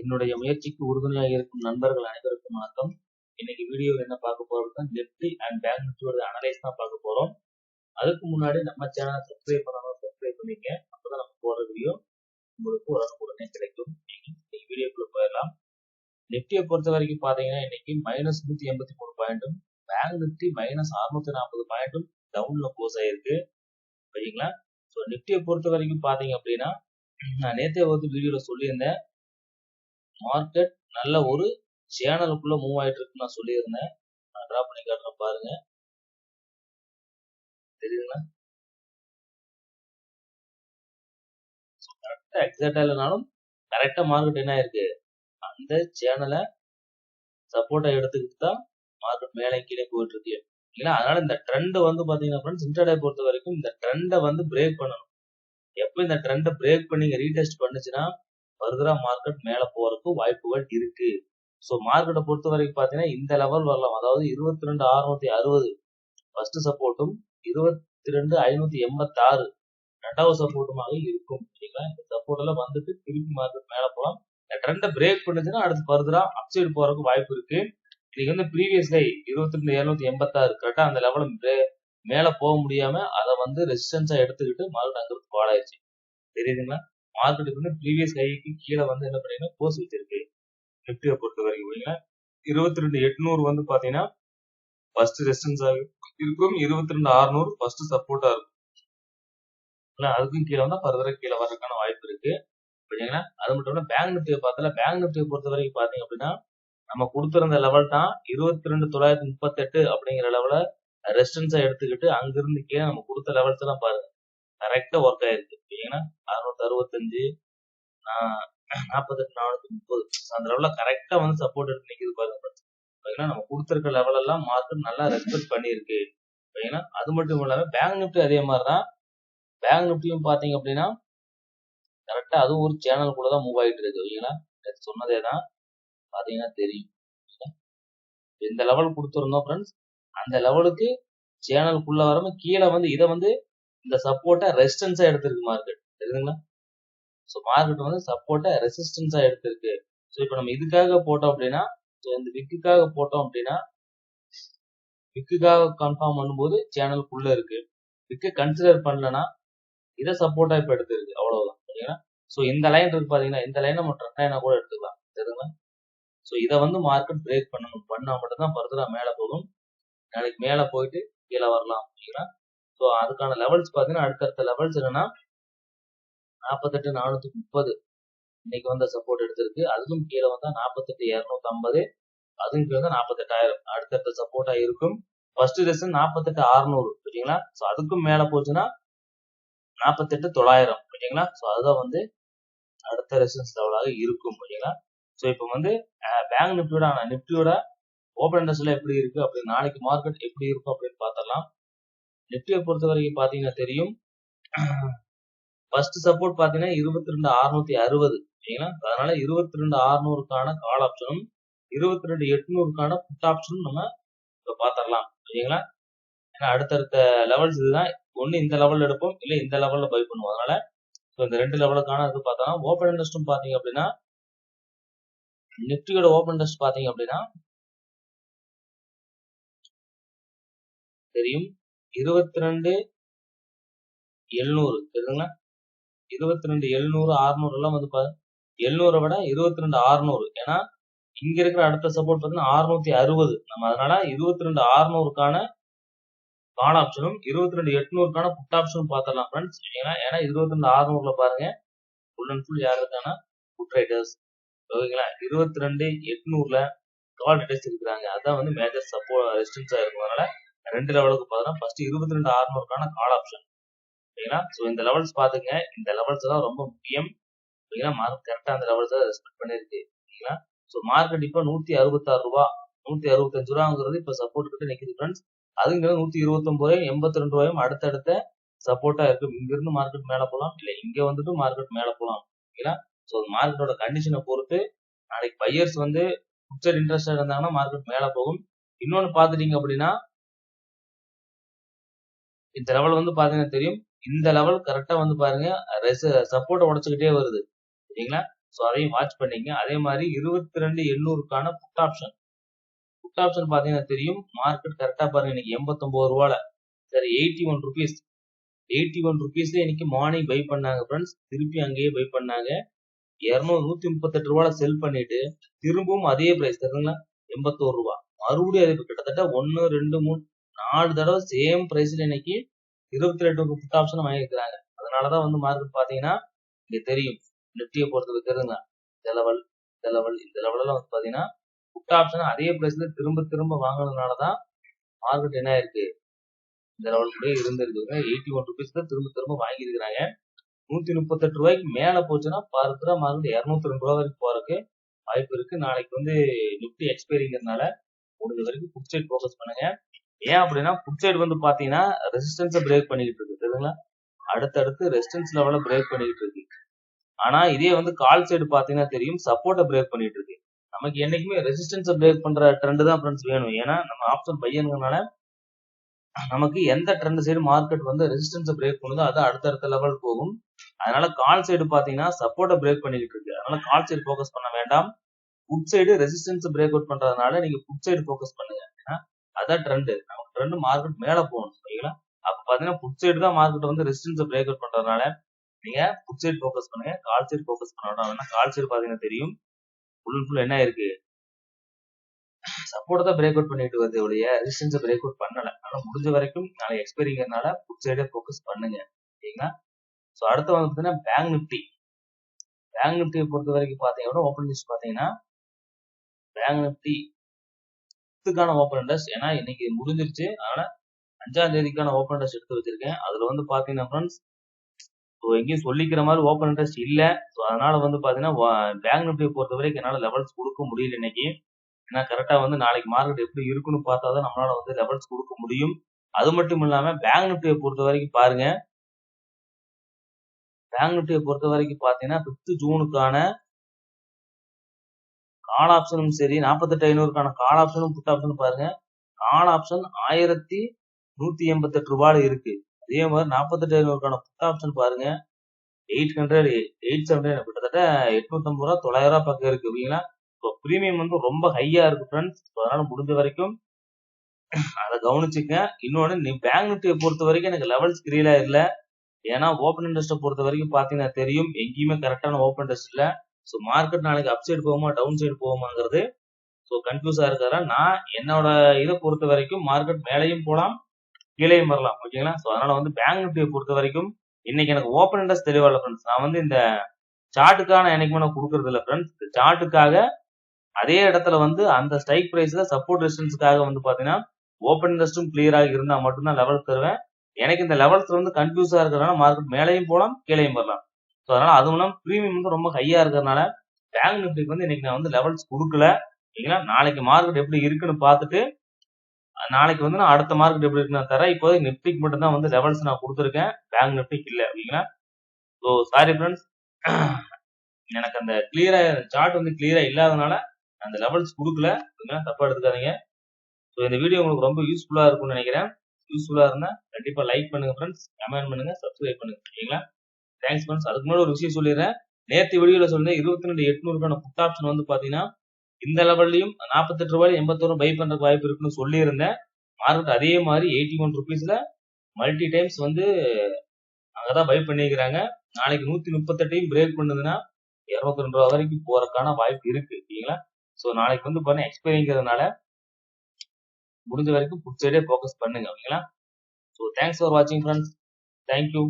என்னுடைய முயற்சிக்கு உறுதுணையாக இருக்கும் நண்பர்கள் அனைவருக்கும் வணக்கம். இன்னைக்கு வீடியோ என்ன பார்க்க போறோம்னா நிப்டி அண்ட் பேங்க் நிஃப்டியோட அனலைஸ் தான் பார்க்க போறோம். அதுக்கு முன்னாடி நம்ம சேனலை சப்ஸ்கிரைப் பண்ணணும் சப்ஸ்கிரைப் பண்ணிக்க அப்பதான் நம்ம போற வீடியோ உங்களுக்கு உடனுக்குடனே கிடைக்கும். இன்னைக்கு வீடியோக்குள்ள போயிடலாம். நிப்டியை பொறுத்த வரைக்கும் பாத்தீங்கன்னா இன்னைக்கு மைனஸ் நூத்தி எண்பத்தி மூணு பாயிண்ட்டும் பேங்க் நிஃப்டி மைனஸ் அறுநூத்தி நாற்பது பாயிண்டும் டவுன்ல க்ளோஸ் ஆயிருக்கு. சரிங்களா? ஸோ நிப்டியை பொறுத்த வரைக்கும் பாத்தீங்க அப்படின்னா நான் நேத்தே வந்து வீடியோல சொல்லியிருந்தேன். மார்க்கெட் நல்ல ஒரு சேனலுக்குள்ள மூவ் ஆயிட்டு இருக்குன்னு நான் சொல்லியிருந்தேன். நான் ட்ரா பண்ணி காட்டுறேன் பாருங்க. தெரியுதுங்களா? கரெக்டா எக்ஸாக்டா இல்லைனாலும் கரெக்டா மார்க்கெட் என்ன ஆயிருக்கு? அந்த சேனலை சப்போர்ட்டா எடுத்துக்கிட்டு தான் மார்க்கெட் மேலே கீழே போயிட்டு இருக்கு இல்லைன்னா அதனால இந்த ட்ரெண்ட் வந்து பாத்தீங்கன்னா ஃப்ரெண்ட்ஸ் இன்டர்டே பொறுத்த வரைக்கும் இந்த ட்ரெண்டை வந்து பிரேக் பண்ணணும். எப்போ இந்த ட்ரெண்டை பிரேக் பண்ணி ரீடெஸ்ட் பண்ணுச்சுன்னா ஃபர்தரா மார்க்கெட் மேல போறதுக்கு வாய்ப்புகள் இருக்கு. ஸோ மார்க்கெட்டை பொறுத்த வரைக்கும் பார்த்தீங்கன்னா இந்த லெவல் வரலாம். அதாவது இருபத்தி ரெண்டு அறுநூத்தி அறுபது. ஃபர்ஸ்ட் சப்போர்ட்டும் இருபத்தி ரெண்டு ஐநூத்தி எண்பத்தாறு. ரெண்டாவது சப்போர்ட்டுமாக இருக்கும். சரிங்களா? இந்த சப்போர்ட் எல்லாம் வந்துட்டு திருப்பி மார்க்கெட் மேல போகலாம். இந்த ட்ரெண்டை பிரேக் பண்ணுச்சுன்னா அடுத்து ஃபர்தரா அப்சைடு போறதுக்கு வாய்ப்பு இருக்கு. இன்னைக்கு வந்து ப்ரீவியஸ் டே இருபத்தி ரெண்டு எழுநூத்தி எண்பத்தாறு கரெக்டா அந்த லெவலும் மேல போக முடியாம அதை வந்து ரெசிஸ்டன்ஸா எடுத்துக்கிட்டு மறுபடியும் அங்கிருந்து ஃபால் தெரியுதுங்களா? மார்க்கெட்டுக்கு வந்து ப்ரீவியஸ் ஹைக்கு கீழே வந்து என்ன பண்ணீங்கன்னா கோர்ஸ் வச்சிருக்கு. நிப்டியை பொறுத்த வரைக்கும் இல்லைங்களா இருபத்தி ரெண்டு எட்நூறு வந்து பாத்தீங்கன்னா ஃபர்ஸ்ட் ரெசிஸ்டன்ஸா இருக்கும். இருபத்தி ரெண்டு அறுநூறு ஃபர்ஸ்ட் சப்போர்ட்டா இருக்கும். அதுக்கும் கீழே வந்தா ஃபர்தராக கீழே வர்றதுக்கான வாய்ப்பு இருக்கு. பார்த்தீங்கன்னா அது மட்டும் இல்ல பேங்க் நிப்டியை பார்த்தல பேங்க் நிப்டியை பொறுத்த வரைக்கும் பாத்தீங்க அப்படின்னா நம்ம கொடுத்திருந்த லெவல் தான் இருபத்தி ரெண்டு தொள்ளாயிரத்தி முப்பத்தெட்டு அப்படிங்கிற லெவல ரெசிஸ்டன்ஸா எடுத்துக்கிட்டு அங்கிருந்து கீழே நம்ம கொடுத்த லெவல்ஸ் எல்லாம் பாருங்க. கரெக்டா ஒர்க் ஆயிருக்கு. சரிங்களா அறுநூத்தி அறுபத்தஞ்சு நாற்பத்தெட்டு நானூத்தி முப்பது. அந்த லெவல்ல கரெக்டா வந்து சப்போர்ட் எடுத்து நிக்குது பாருங்க பார்த்தீங்கன்னா நம்ம கொடுத்துருக்க லெவல் எல்லாம் மார்க்கெட் நல்லா ரெஸ்பெக்ட் பண்ணியிருக்கு. ஓகேங்களா அது மட்டும் இல்லாம பேங்க் நிப்டி அதே மாதிரிதான். பேங்க் நிப்டியும் பாத்தீங்க அப்படின்னா கரெக்டா அதுவும் ஒரு சேனல் கூட தான் மூவ் ஆயிட்டு இருக்கு ஓகேங்களா சொன்னதே தான் பாத்தீங்கன்னா தெரியும். இந்த லெவல் கொடுத்துருந்தோம் ஃப்ரெண்ட்ஸ் அந்த லெவலுக்கு சேனலுக்குள்ள வராம. கீழே வந்து இதை வந்து இந்த சப்போர்ட்டை ரெசிஸ்டன்ஸா எடுத்திருக்கு மார்க்கெட் தெரியுதுங்களா ஸோ மார்க்கெட் வந்து சப்போர்ட்டை ரெசிஸ்டன்ஸா எடுத்திருக்கு. ஸோ இப்போ நம்ம இதுக்காக போட்டோம் அப்படின்னா ஸோ இந்த விக்குக்காக போட்டோம் அப்படின்னா விக்குக்காக கன்ஃபார்ம் பண்ணும்போது சேனலுக்குள்ள இருக்கு. விக்கை கன்சிடர் பண்ணலன்னா இதை சப்போர்ட்டா இப்போ எடுத்திருக்கு. அவ்வளவுதான். சரிங்களா? ஸோ இந்த லைன் இருக்கு பாத்தீங்கன்னா இந்த லைனை நம்ம ட்ரெண்ட் கூட எடுத்துக்கலாம். தெரியுதுங்களா ஸோ இதை வந்து மார்க்கெட் பிரேக் பண்ணணும். பண்ணால் மட்டும்தான் தான் மேலே போகும். நாளைக்கு மேலே போயிட்டு கீழே வரலாம். அப்படின்னா ஸோ அதுக்கான லெவல்ஸ் பார்த்தீங்கன்னா அடுத்தடுத்த லெவல்ஸ் என்னன்னா நாற்பத்தெட்டு நானூத்தி முப்பது இன்னைக்கு வந்து சப்போர்ட் எடுத்திருக்கு. அதுவும் கீழே வந்தா நாற்பத்தெட்டு இரநூத்தி ஐம்பது அதுவும் கீழே வந்து நாற்பத்தெட்டாயிரம் அடுத்தடுத்த சப்போர்ட்டா இருக்கும். ஃபர்ஸ்ட் ரெசன் நாற்பத்தெட்டு அறுநூறு ஓகேங்களா ஸோ அதுக்கும் மேல போச்சுன்னா நாற்பத்தெட்டு தொள்ளாயிரம். ஓகேங்களா ஸோ அதுதான் வந்து அடுத்த ரெசன்ஸ் லெவலாக இருக்கும். ஓகேங்களா ஸோ இப்போ வந்து பேங்க் நிப்டியோட நிப்டியோட ஓப்பன் இண்டஸ்ட்ரியில் எப்படி இருக்கு? அப்படி நாளைக்கு மார்க்கெட் எப்படி இருக்கும் அப்படின்னு பார்த்தலாம் நிப்டியை பொறுத்த வரைக்கும் பார்த்தீங்கன்னா தெரியும். ஃபர்ஸ்ட் சப்போர்ட் பார்த்தீங்கன்னா இருபத்தி ரெண்டு அறுநூத்தி அறுபது. சரிங்களா? அதனால இருபத்தி ரெண்டு அறுநூறுக்கான கால் ஆப்ஷனும் இருபத்தி ரெண்டு எட்நூறுக்கான புட் ஆப்ஷனும் நம்ம இப்போ பார்த்துடலாம் சரிங்களா? ஏன்னா அடுத்தடுத்த லெவல்ஸ் இதுதான். ஒன்று இந்த லெவலில் எடுப்போம் இல்லை இந்த லெவலில் பை பண்ணுவோம். அதனால ஸோ இந்த ரெண்டு லெவலுக்கான இது பார்த்தோம்னா ஓப்பன் இன்ட்ரெஸ்ட்டும் பார்த்தீங்க அப்படின்னா நிப்டியோட ஓப்பன் இன்ட்ரெஸ்ட் பார்த்தீங்க அப்படின்னா தெரியும். இருபத்தி ரெண்டு எழுநூறு. தெரியுதுங்களா இருபத்தி ரெண்டு எழுநூறு அறுநூறு எல்லாம் வந்து எழுநூறை விட இருபத்தி ரெண்டு அறுநூறு ஏன்னா இங்க இருக்கிற அடுத்த சப்போர்ட் பார்த்தீங்கன்னா அறுநூத்தி அறுபது. நம்ம அதனால இருபத்தி ரெண்டு அறுநூறுக்கான கால் ஆப்ஷனும் இருபத்தி ரெண்டு எட்நூறுக்கான புட் ஆப்ஷனும் பார்த்துடலாம் ஃப்ரெண்ட்ஸ் ஏன்னா ஏன்னா இருபத்தி ரெண்டு அறுநூறுல பாருங்க ஃபுல் அண்ட் ஃபுல் யாருக்கான புட் ரைடர்ஸ் ஓகேங்களா? இருபத்தி ரெண்டு எட்நூறுல கால் ரைடர்ஸ் இருக்கிறாங்க. அதான் வந்து மேஜர் சப்போர்ட் ரெசிஸ்டன்ஸாக இருக்கும். அதனால ரெண்டு லெவலுக்கு பார்த்தோம்னா ஃபர்ஸ்ட் இருபத்தி ரெண்டு ஆறுநூறுக்கான கால் ஆப்ஷன் ஓகேங்களா ஸோ இந்த லெவல்ஸ் பாத்துங்க இந்த லெவல்ஸ் தான் ரொம்ப முக்கியம். ஓகேங்களா மார்க் கரெக்டா அந்த லெவல்ஸ் தான் ரெஸ்பெக்ட் பண்ணிருக்கு. ஓகேங்களா ஸோ மார்க்கெட் இப்போ நூத்தி அறுபத்தாறு ரூபா. நூத்தி அறுபத்தஞ்சு ரூபாங்கிறது இப்போ சப்போர்ட் கிட்ட நிற்கிது ஃப்ரெண்ட்ஸ் அதுங்க நூத்தி இருபத்தொன்பது எண்பத்தி ரெண்டு ரூபாயும் அடுத்தடுத்த சப்போர்ட்டா இருக்கும். இங்கிருந்து மார்க்கெட் மேல போகலாம் இல்ல இங்க வந்துட்டு மார்க்கெட் மேல போகலாம் ஓகேங்களா ஸோ மார்க்கெட்டோட கண்டிஷனை பொறுத்து நாளைக்கு பையர்ஸ் வந்து புட்சர் இன்ட்ரெஸ்டாக இருந்தாங்கன்னா மார்க்கெட் மேலே போகும். இன்னொன்று பார்த்துட்டீங்க அப்படின்னா இந்த லெவல் வந்து பாத்தீங்கன்னா தெரியும். இந்த லெவல் கரெக்டா வந்து பாருங்க சப்போர்ட்டை உடச்சுக்கிட்டே வருது. சரிங்களா? ஸோ அதையும் வாட்ச் பண்ணிங்க அதே மாதிரி இருபத்தி ரெண்டு எண்ணூறுக்கான புட் ஆப்ஷன் புட் ஆப்ஷன் பாத்தீங்கன்னா தெரியும். மார்க்கெட் கரெக்டா பாருங்க இன்னைக்கு எண்பத்தொம்பது ரூபால. சரி eighty one rupees eighty one ருபீஸ்ல இன்னைக்கு மார்னிங் பை பண்ணாங்க ஃப்ரெண்ட்ஸ் திருப்பி அங்கேயே பை பண்ணாங்க. இருநூறு நூத்தி முப்பத்தெட்டு ரூபால செல் பண்ணிட்டு திரும்பவும் அதே பிரைஸ் தருங்களா எண்பத்தோரு ரூபா. மறுபடியும் அது கிட்டத்தட்ட ஒன்னு ரெண்டு மூணு நாலு தடவை சேம் பிரைஸ்ல இன்னைக்கு இருபத்தி ரெண்டு புட் ஆப்ஷன் வாங்கியிருக்கிறாங்க. அதனாலதான் வந்து மார்க்கெட் பாத்தீங்கன்னா இங்க தெரியும். நிப்டியை பொறுத்த வைக்கிறதுங்க. இந்த லெவல் இந்த லெவல் இந்த லெவலெல்லாம் வந்து பாத்தீங்கன்னா புட் ஆப்ஷன் அதே பிரைஸ்ல திரும்ப திரும்ப வாங்கினதுனாலதான் மார்க்கெட் என்ன ஆயிருக்கு? இந்த லெவல் கூட இருந்திருக்கு. எயிட்டி ஒன் ருபீஸ் திரும்ப திரும்ப வாங்கியிருக்கிறாங்க. நூத்தி முப்பத்தெட்டு ரூபாய்க்கு மேல போச்சுன்னா பார்த்துட்டா மார்க்கெட் இருநூத்தி ரெண்டு ரூபா வரைக்கும் போறதுக்கு வாய்ப்பு இருக்கு. நாளைக்கு வந்து நிப்டி எக்ஸ்பைரிங்கிறதுனால முடிஞ்ச வரைக்கும் புக் சைட் ஃபோக்கஸ் பண்ணுங்க. ஏன் அப்படின்னா புட் சைடு வந்து பாத்தீங்கன்னா ரெசிஸ்டன்ஸை பிரேக் பண்ணிக்கிட்டு இருக்கு தெரியுங்களா அடுத்தடுத்து ரெசிஸ்டன்ஸ் லெவல பிரேக் பண்ணிக்கிட்டு இருக்கு. ஆனா இதே வந்து கால் சைடு பாத்தீங்கன்னா தெரியும் சப்போர்ட்டை பிரேக் பண்ணிட்டு இருக்கு. நமக்கு என்னைக்குமே ரெசிஸ்டன்ஸை பிரேக் பண்ற ட்ரெண்ட் தான் ஃப்ரெண்ட்ஸ் வேணும். ஏன்னா நம்ம ஆப்ஷன் பையனுங்கனால நமக்கு எந்த ட்ரெண்ட் சைடு மார்க்கெட் வந்து ரெசிஸ்டன்ஸை பிரேக் பண்ணுதோ அது அடுத்தடுத்த லெவல் போகும். அதனால கால் சைடு பாத்தீங்கன்னா சப்போர்ட்டை பிரேக் பண்ணிக்கிட்டு இருக்கு. அதனால கால் சைடு ஃபோக்கஸ் பண்ண வேண்டாம். Put side resistance break out பண்றதுனால நீங்க புட் சைடு ஃபோக்கஸ் பண்ணுங்க. ஏன்னா அதான் ட்ரெண்ட் நமக்கு ட்ரெண்ட் மார்க்கெட் மேல போகணும் சரிங்களா? அப்ப பாத்தீங்கன்னா புட் சைடு தான் மார்க்கெட் வந்து ரெசிஸ்டன்ஸ் பிரேக் அவுட் பண்றதுனால நீங்க புட் சைடு ஃபோக்கஸ் பண்ணுங்க கால் சைடு ஃபோக்கஸ் பண்ண வேண்டாம் ஏன்னா கால் சைடு பாத்தீங்கன்னா தெரியும். ஃபுல் அண்ட் ஃபுல் என்ன இருக்கு சப்போர்ட் தான் பிரேக் அவுட் பண்ணிட்டு வருது ஒழிய ரெசிஸ்டன்ஸ் பிரேக் அவுட் பண்ணல. ஆனால் முடிஞ்ச வரைக்கும் நாளை எக்ஸ்பைரிங்கிறதுனால புட் சைடே ஃபோக்கஸ் பண்ணுங்க சரிங்களா? ஸோ அடுத்து வந்து பார்த்தீங்கன்னா பேங்க் நிப்டி பேங்க் நிப்டியை பொறுத்த வரைக்கும் பார்த்தீங்கன்னா ஓப்பன் லிஸ்ட் பார்த்தீங்கன்னா பேங்க் நிப்டி இதுக்கான ஓப்பன் இன்ட்ரெஸ்ட் ஏன்னா இன்னைக்கு முடிஞ்சிருச்சு. அதனால அஞ்சாம் தேதிக்கான ஓப்பன் இன்ட்ரெஸ்ட் எடுத்து வச்சிருக்கேன். அதுல வந்து பாத்தீங்கன்னா ஃப்ரெண்ட்ஸ் ஸோ எங்கேயும் சொல்லிக்கிற மாதிரி ஓப்பன் இன்ட்ரெஸ்ட் இல்ல. ஸோ அதனால வந்து பாத்தீங்கன்னா பேங்க் நிப்டியை பொறுத்த வரைக்கும் என்னால் லெவல்ஸ் கொடுக்க முடியல இன்னைக்கு. ஏன்னா கரெக்டாக வந்து நாளைக்கு மார்க்கெட் எப்படி இருக்குன்னு பார்த்தா தான் நம்மளால வந்து லெவல்ஸ் கொடுக்க முடியும். அது மட்டும் இல்லாம பேங்க் நிப்டியை பொறுத்த வரைக்கும் பாருங்க. பேங்க் நிப்டியை பொறுத்த வரைக்கும் பாத்தீங்கன்னா பிப்த் ஜூனுக்கான கால் ஆப்ஷனும் சரி. நாற்பத்தெட்டு ஐநூறுக்கான கால் ஆப்ஷனும் புட் ஆப்ஷனும் பாருங்க. கால் ஆப்ஷன் ஆயிரத்தி நூத்தி எண்பத்தெட்டு ரூபாயில இருக்கு. அதே மாதிரி நாற்பத்தெட்டு ஐநூறுக்கான புட் ஆப்ஷன் பாருங்க. எயிட் ஹண்ட்ரட் எயிட் செவன்டர் கிட்டத்தட்ட எட்நூத்தம்பது ரூபா தொள்ளாயிரம் ரூபா பக்கம் இருக்கு அப்படிங்களா இப்போ ப்ரீமியம் வந்து ரொம்ப ஹையா இருக்கு ஃப்ரெண்ட்ஸ் அதனால முடிஞ்ச வரைக்கும் அதை கவனிச்சுக்க இன்னொன்னு நீ பேங்க் நிஃப்டியை பொறுத்த வரைக்கும் எனக்கு லெவல்ஸ் கிரியலா இல்லை. ஏன்னா ஓப்பன் இன்ட்ரெஸ்ட்டை பொறுத்த வரைக்கும் பார்த்தீங்கன்னா தெரியும். எங்கேயுமே கரெக்டான ஓப்பன் இன்ட்ரெஸ்ட் இல்லை. ஸோ மார்க்கெட் நாளைக்கு அப் சைடு போகுமா டவுன் சைடு போகுமாங்கிறது ஸோ கன்ஃபியூஸா இருக்காரா? நான் என்னோட இதை பொறுத்த வரைக்கும் மார்க்கெட் மேலேயும் போகலாம் கீழேயும் வரலாம் ஓகேங்களா ஸோ அதனால வந்து பேங்க் நிஃப்டியை பொறுத்த வரைக்கும் இன்னைக்கு எனக்கு ஓப்பன் இன்ட்ரெஸ்ட் தெளிவாக இல்லை ஃப்ரெண்ட்ஸ் நான் வந்து இந்த சார்ட்டுக்கான என்னைக்குமே நான் கொடுக்கறது இல்லை ஃப்ரெண்ட்ஸ் இந்த சார்ட்டுக்காக அதே இடத்துல வந்து அந்த ஸ்ட்ரைக் பிரைஸ்ல சப்போர்ட் ரெசிஸ்டன்ஸ்க்காக வந்து பாத்தீங்கன்னா ஓப்பன் இன்ட்ரெஸ்டும் கிளியராக இருந்தால் மட்டும்தான் லெவல் தருவேன். எனக்கு இந்த லெவல்ஸ் வந்து கன்ஃபியூஸாக இருக்கிறதுனால மார்க்கெட் மேலேயும் போகலாம் கீழேயும் வரலாம். ஸோ அதனால அதுவும் இல்லாமல் ப்ரீமியம் வந்து ரொம்ப ஹையா இருக்கிறதுனால பேங்க் நிஃப்டிக்கு வந்து இன்னைக்கு நான் வந்து லெவல்ஸ் கொடுக்கல. இல்லைங்களா நாளைக்கு மார்க்கெட் எப்படி இருக்குன்னு பார்த்துட்டு நாளைக்கு வந்து நான் அடுத்த மார்க்கெட் எப்படி இருக்குன்னு நான் தரேன். இப்போதைக்கு நிஃப்டிக்கு மட்டும் தான் வந்து லெவல்ஸ் நான் கொடுத்துருக்கேன். பேங்க் நிஃப்டிக்கு இல்லை ஓகேங்களா ஸோ சாரி ஃப்ரெண்ட்ஸ் எனக்கு அந்த கிளியரா சார்ட் வந்து கிளியரா இல்லாதனால அந்த லெவல்ஸ் கொடுக்கல. ஓகேங்களா தப்பா எடுத்துக்காதீங்க. ஸோ இந்த வீடியோ உங்களுக்கு ரொம்ப யூஸ்ஃபுல்லா இருக்கும்னு நினைக்கிறேன். யூஸ்ஃபுல்லா இருந்தால் கண்டிப்பா லைக் பண்ணுங்க ஃப்ரெண்ட்ஸ் கமெண்ட் பண்ணுங்க சப்ஸ்கிரைப் பண்ணுங்க சரிங்களா தேங்க்ஸ் ஃப்ரெண்ட்ஸ் அதுக்கு முன்னாடி ஒரு விஷயம் சொல்லிடுறேன். நேற்று வீடியோல சொன்னேன் இருபத்தி ரெண்டு எட்நூறுக்கான புட் ஆப்ஷன் வந்து பாத்தீங்கன்னா இந்த லெவல்லையும் நாற்பத்தெட்டு ரூபாய் எண்பத்தோரு பை பண்றதுக்கு வாய்ப்பு இருக்குன்னு சொல்லியிருந்தேன். மார்க்கெட் அதே மாதிரி எயிட்டி ஒன் ருபீஸ்ல மல்டி டைம்ஸ் வந்து அங்கதான் பை பண்ணிக்கிறாங்க நாளைக்கு நூத்தி முப்பத்தெட்டையும் பிரேக் பண்ணுதுன்னா இருநூத்தி ரெண்டு ரூபா வரைக்கும் போறதுக்கான வாய்ப்பு இருக்கு ஓகேங்களா ஸோ நாளைக்கு வந்து பாருங்க எக்ஸ்பைரிங்கிறதுனால முடிஞ்ச வரைக்கும் புட் சைடே ஃபோக்கஸ் பண்ணுங்க ஓகேங்களா ஸோ தேங்க்ஸ் ஃபார் வாட்சிங் ஃப்ரெண்ட்ஸ் தேங்க்யூ